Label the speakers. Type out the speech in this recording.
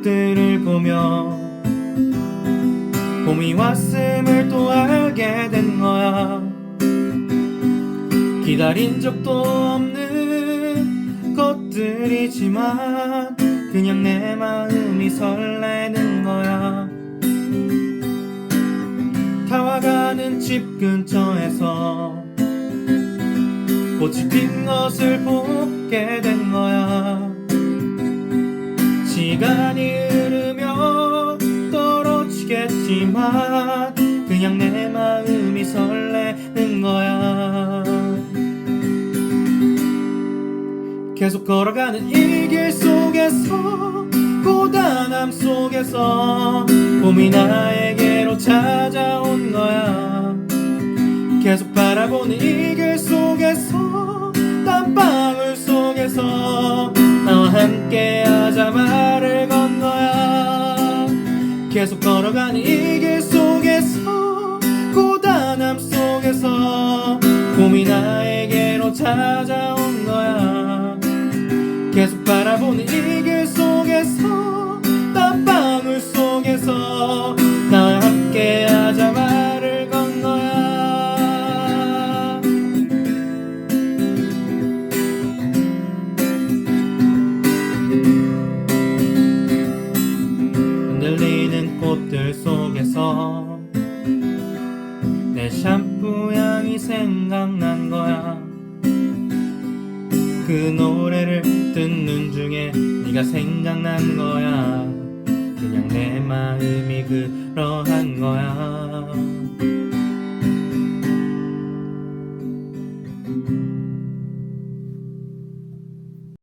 Speaker 1: 모습들을 보며 봄이 왔음을 또 알게 된 거야. 기다린 적도 없는 것들이지만 그냥 내 마음이 설레는 거야. 타와가는 집 근처에서 꽃이 핀 것을 보게 된 그냥 내 마음이 설레는 거야. 계속 걸어가는 이 길 속에서 고단함 속에서 봄이 나에게로 찾아온 거야. 계속 바라보는 이 길 속에서 땀방울 속에서 나와 함께 하자 말을 건 거야. 계속 걸어가는 이 찾아온 거야. 계속 바라보는 이 길 속에서 땀방울 속에서 나와 함께 하자 말을 건 거야. 흔들리는 꽃들 속에서 내 샴푸 향이 생각난 거야 그 노래를 듣는 중에 네가 생각난 거야. 그냥 내 마음이 그러한 거야